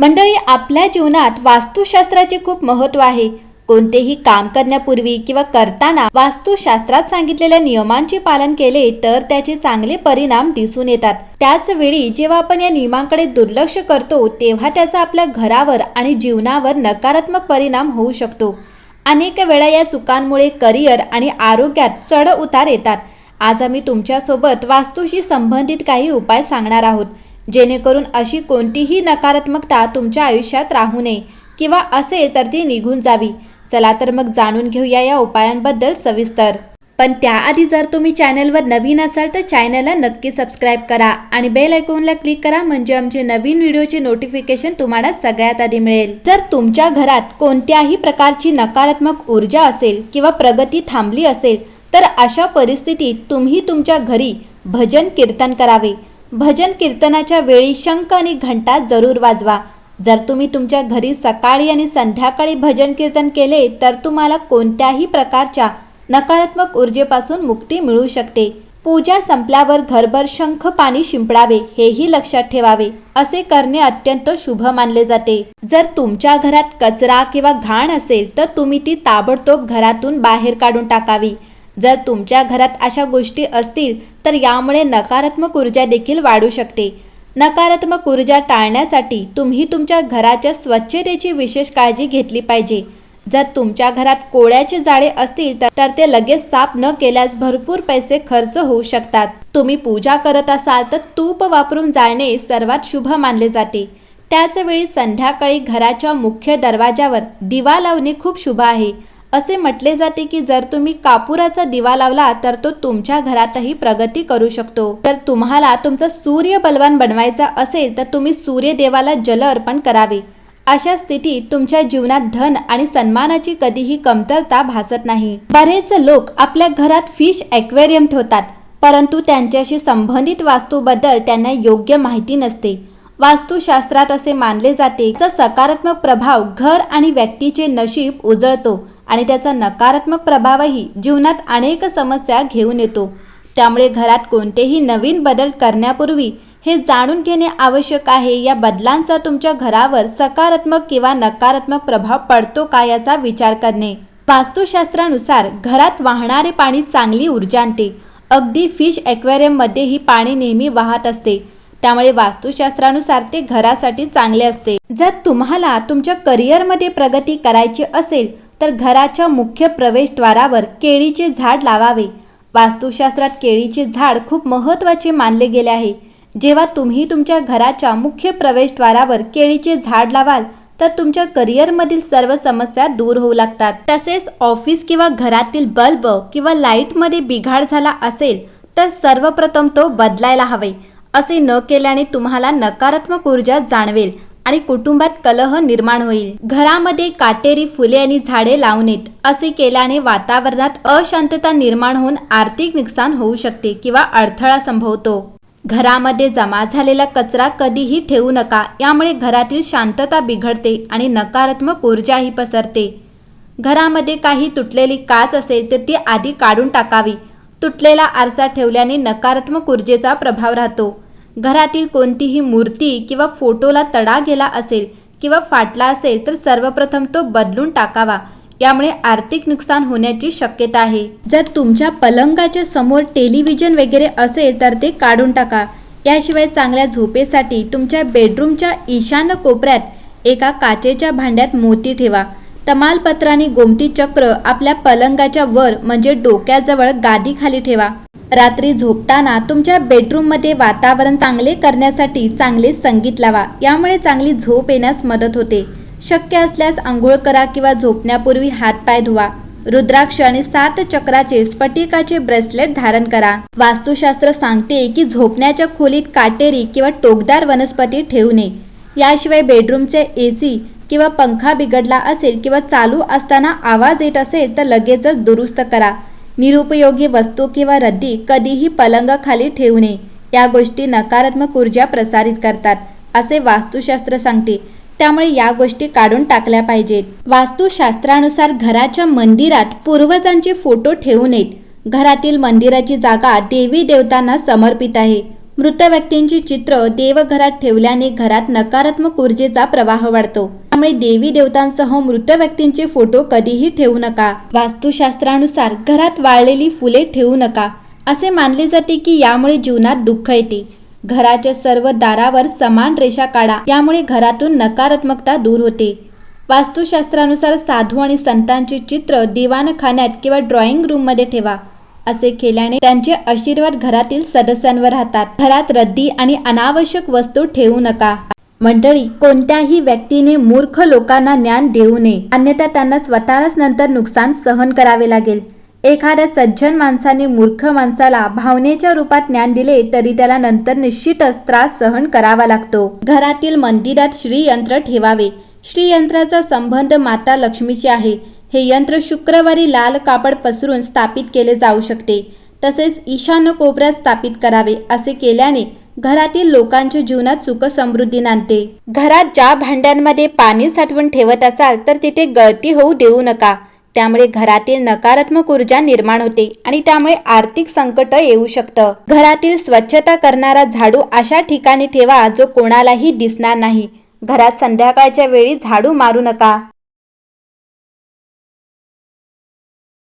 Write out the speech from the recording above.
मंडळी आपल्या जीवनात वास्तुशास्त्राचे खूप महत्त्व आहे. कोणतेही काम करण्यापूर्वी किंवा करताना वास्तुशास्त्रात सांगितलेल्या नियमांचे पालन केले तर त्याचे चांगले परिणाम दिसून येतात. त्याच वेळी जेव्हा आपण या नियमांकडे दुर्लक्ष करतो तेव्हा त्याचा आपल्या घरावर आणि जीवनावर नकारात्मक परिणाम होऊ शकतो. अनेक वेळा या चुकांमुळे करिअर आणि आरोग्यात चढ उतार येतात. आज आम्ही तुमच्यासोबत वास्तूशी संबंधित काही उपाय सांगणार आहोत. जेणेकरून अशी कोणतीही नकारात्मकता तुमच्या आयुष्यात राहू नये किंवा असेल तर ती निघून जावी. चला तर मग जाणून घेऊया या उपायांबद्दल सविस्तर. पण त्याआधी जर तुम्ही चॅनलवर नवीन असाल तर चॅनलला नक्की सबस्क्राईब करा आणि बेल आयकॉनला क्लिक करा म्हणजे आमचे नवीन व्हिडिओचे नोटिफिकेशन तुम्हाला सगळ्यात आधी मिळेल. जर तुमच्या घरात कोणत्याही प्रकारची नकारात्मक ऊर्जा असेल किंवा प्रगती थांबली असेल तर अशा परिस्थितीत तुम्ही तुमच्या घरी भजन कीर्तन करावे. भजन कीर्तनाच्या वेळी शंख आणि घंटा जरूर वाजवा. जर तुम्ही तुमच्या घरी सकाळी आणि संध्याकाळी भजन कीर्तन केले तर तुम्हाला कोणत्याही प्रकारच्या नकारात्मक ऊर्जेपासून मुक्ती मिळू शकते. पूजा संपल्यावर घरभर शंख पाणी शिंपडावे हेही लक्षात ठेवावे. असे करणे अत्यंत शुभ मानले जाते. जर तुमच्या घरात कचरा किंवा घाण असेल तर तुम्ही ती ताबडतोब घरातून बाहेर काढून टाकावी. जर तुमच्या घरात अशा गोष्टी असतील तर यामुळे नकारात्मक ऊर्जा देखील वाढू शकते. नकारात्मक ऊर्जा टाळण्यासाठी तुम्ही तुमच्या घराच्या स्वच्छतेची विशेष काळजी घेतली पाहिजे. जर तुमच्या घरात कोळ्याचे जाळे असतील तर- ते लगेच साफ न केल्यास भरपूर पैसे खर्च होऊ शकतात. तुम्ही पूजा करत असाल तर तूप वापरून जाळणे सर्वात शुभ मानले जाते. त्याचवेळी संध्याकाळी घराच्या मुख्य दरवाजावर दिवा लावणे खूप शुभ आहे. असे म्हटले जाते की जर तुम्ही कापुराचा दिवा लावला तर तो तुमच्या घरातही प्रगती करू शकतो. तर तुम्हाला तुमचा सूर्य बलवान बनवायचा असेल तर तुम्ही सूर्यदेवाला जल अर्पण करावे. अशा स्थितीत तुमच्या जीवनात धन आणि सन्मानाची कधीही कमतरता भासत नाही. बरेच लोक आपल्या घरात फिश ॲक्वेरियम ठेवतात परंतु त्यांच्याशी संबंधित वास्तूबद्दल त्यांना योग्य माहिती नसते. वास्तुशास्त्रात असे मानले जाते तर सकारात्मक प्रभाव घर आणि व्यक्तीचे नशीब उजळतो आणि त्याचा नकारात्मक प्रभावही जीवनात अनेक समस्या घेऊन येतो. त्यामुळे घरात कोणतेही नवीन बदल करण्यापूर्वी हे जाणून घेणे आवश्यक आहे या बदलांचा तुमच्या घरावर सकारात्मक किंवा नकारात्मक प्रभाव पडतो का याचा विचार करणे. वास्तुशास्त्रानुसार घरात वाहणारे पाणी चांगली ऊर्जा आणते. अगदी फिश ॲक्वेरियममध्येही पाणी नेहमी वाहत असते. त्यामुळे वास्तुशास्त्रानुसार ते घरासाठी चांगले असते. जर तुम्हाला तुमच्या करिअरमध्ये प्रगती करायची असेल तर घराच्या मुख्य प्रवेशद्वारावर केळीचे झाड लावावे. वास्तुशास्त्रात केळीचे झाड खूप महत्त्वाचे मानले गेले आहे. जेव्हा तुम्ही तुमच्या घराच्या मुख्य प्रवेशद्वारावर केळीचे झाड लावाल तर तुमच्या करिअरमधील सर्व समस्या दूर होऊ लागतात. तसेच ऑफिस किंवा घरातील बल्ब किंवा लाईटमध्ये बिघाड झाला असेल तर सर्वप्रथम तो बदलायला हवे. असे न केल्याने तुम्हाला नकारात्मक ऊर्जा जाणवेल आणि कुटुंबात कलह निर्माण होईल. घरामध्ये काटेरी फुले आणि झाडे लावणेत असे केल्याने वातावरणात अशांतता निर्माण होऊन आर्थिक नुकसान होऊ शकते किंवा अडथळा संभवतो. घरामध्ये जमा झालेला कचरा कधीही ठेवू नका यामुळे घरातील शांतता बिघडते आणि नकारात्मक ऊर्जाही पसरते. घरामध्ये काही तुटलेली काच असेल तर ती आधी काढून टाकावी. तुटलेला आरसा ठेवल्याने नकारात्मक ऊर्जेचा प्रभाव राहतो. घरातील कोणतीही मूर्ती किंवा फोटोला तडा गेला असेल किंवा फाटला असेल तर सर्वप्रथम तो बदलून टाकावा. यामुळे आर्थिक नुकसान होण्याची शक्यता आहे. जर तुमच्या पलंगाच्या समोर टेलिव्हिजन वगैरे असेल तर ते काढून टाका. याशिवाय चांगल्या झोपेसाठी तुमच्या बेडरूमच्या ईशान्य कोपऱ्यात एका काचेच्या भांड्यात मोती ठेवा. तमालपत्राने गोमती चक्र आपल्या पलंगाच्या वर म्हणजे डोक्याजवळ गादीखाली ठेवा. रात्री झोपताना तुमच्या बेडरूममध्ये वातावरण चांगले करण्यासाठी चांगले संगीत लावा. यामुळे चांगली झोप येण्यास मदत होते. शक्य असल्यास आंघोळ करा किंवा झोपण्यापूर्वी हातपाय धुवा. रुद्राक्ष आणि सात चक्राचे स्फटिकाचे ब्रेसलेट धारण करा. वास्तुशास्त्र सांगते की झोपण्याच्या खोलीत काटेरी किंवा टोकदार वनस्पती ठेवू नये. याशिवाय बेडरूमचे ए सी किंवा पंखा बिघडला असेल किंवा चालू असताना आवाज येत असेल तर लगेचच दुरुस्त करा. निरुपयोगी वस्तू किंवा रद्दी कधीही पलंगाखाली ठेवू नये. या गोष्टी नकारात्मक ऊर्जा प्रसारित करतात असे वास्तुशास्त्र सांगते. त्यामुळे या गोष्टी काढून टाकल्या पाहिजेत. वास्तुशास्त्रानुसार घराच्या मंदिरात पूर्वजांचे फोटो ठेवू नयेत. घरातील मंदिराची जागा देवी देवतांना समर्पित आहे. मृत व्यक्तींची चित्र देवघरात ठेवल्याने घरात नकारात्मक ऊर्जेचा प्रवाह वाढतो. त्यामुळे देवी देवतांसह मृत व्यक्तींचे फोटो कधीही ठेवू नका. वास्तुशास्त्रानुसार घरात वाळलेली फुले ठेवू नका. असे मानले जाते की यामुळे जीवनात दुःख येते. घराच्या सर्व दारावर समान रेषा काढा. यामुळे घरातून नकारात्मकता दूर होते. वास्तुशास्त्रानुसार साधू आणि संतांचे चित्र दिवाणखान्यात किंवा ड्रॉइंग रूममध्ये ठेवा. असे केल्याने त्यांचे आशीर्वाद घरातील सदस्यांवर राहतात. घरात रद्दी आणि अनावश्यक वस्तू ठेवू नका. मंडळी कोणत्याही व्यक्तीने मूर्ख लोकांना ज्ञान देऊ नये. अन्यथा त्यांना स्वतःलाच नंतर नुकसान सहन करावे लागेल. एखाद्या सज्जन माणसाने मूर्ख माणसाला भावनेच्या रूपात ज्ञान दिले तरी त्याला नंतर निश्चितच त्रास सहन करावा लागतो. घरातील मंदिरात श्रीयंत्र ठेवावे. श्रीयंत्राचा संबंध माता लक्ष्मीचे आहे. हे यंत्र शुक्रवारी लाल कापड पसरून स्थापित केले जाऊ शकते. तसेच ईशान्य कोपऱ्यात स्थापित करावे असे केल्याने घरातील लोकांच्या जीवनात सुख समृद्धी नांदते. घरात ज्या भांड्यांमध्ये पाणी साठवून ठेवत असाल तर तिथे गळती होऊ देऊ नका. त्यामुळे घरातील नकारात्मक ऊर्जा निर्माण होते आणि त्यामुळे आर्थिक संकट येऊ शकतं. घरातील स्वच्छता करणारा झाडू अशा ठिकाणी ठेवा जो कोणालाही दिसणार नाही. घरात संध्याकाळच्या वेळी झाडू मारू नका.